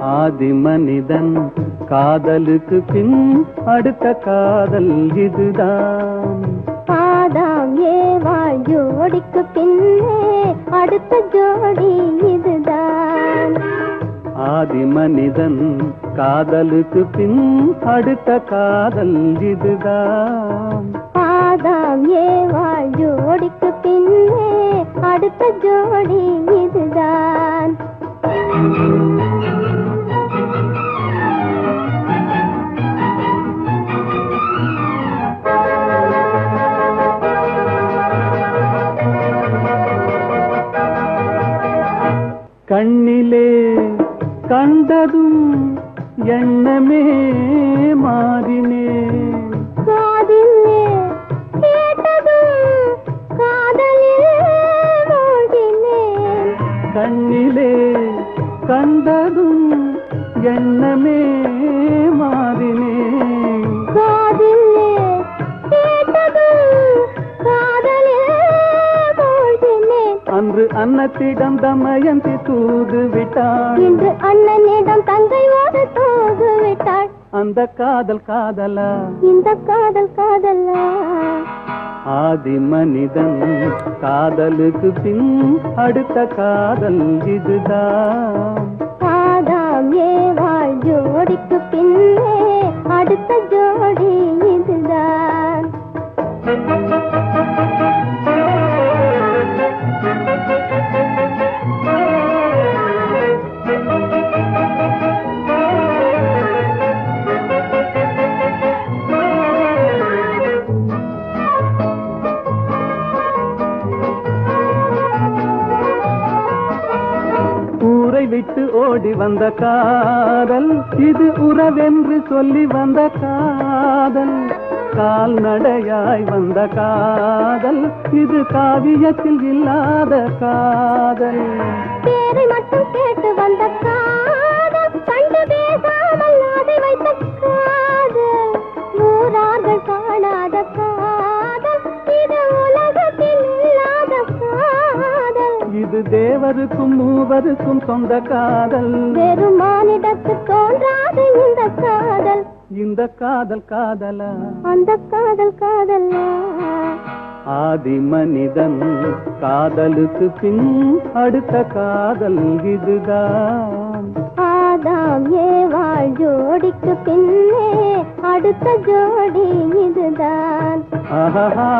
ஆதி மனிதன் காதலுக்கு பின் அடுத்த காதல் இதுதான். ஆதாம் ஏவாள் ஜோடிக்கு பின்னே அடுத்த ஜோடி இதுதான். ஆதி மனிதன் காதலுக்கு பின் அடுத்த காதல் இதுதான். ஆதாம் ஏவாள் ஜோடிக்கு பின்னே அடுத்த ஜோடி கண்ணிலே கண்டதும் எண்ணமே மாறினே. கண்ணிலே கண்டதும் எண்ணமே மாறினே. அன்று அன்னத்திடம் தமயந்தி தூது விட்டாள். இன்று அண்ணனிடம் தங்கை ஓட தூது விட்டாள். அந்த காதல் காதலா? இந்த காதல் காதலா? ஆதி மனிதன் காதலுக்கு பின் அடுத்த காதல் இதுதான். ஆதாம் ஏவாள் ஜோடிக்கு பின்னே அடுத்த ஜோடி விட்டு ஓடி வந்த காதல் இது உறவென்று சொல்லி வந்த காதல். கால்நடையாய் வந்த காதல் இது காவியத்தில் இல்லாத காதல். பேரை மட்டும் கேட்டு வந்த காதல் இது தேவருக்கும் மூவருக்கும் சொந்த காதல். வெறும் மானிடத்து தோன்றாது இந்த காதல். இந்த காதல் காதலா? அந்த காதல் காதலா? ஆதி மனிதன் காதலுக்கு பின் அடுத்த காதல் இதுதான் ஆதாம் ஏவாள் ஜோடிக்கு பின்னே அடுத்த ஜோடி இதுதான். ஆஹா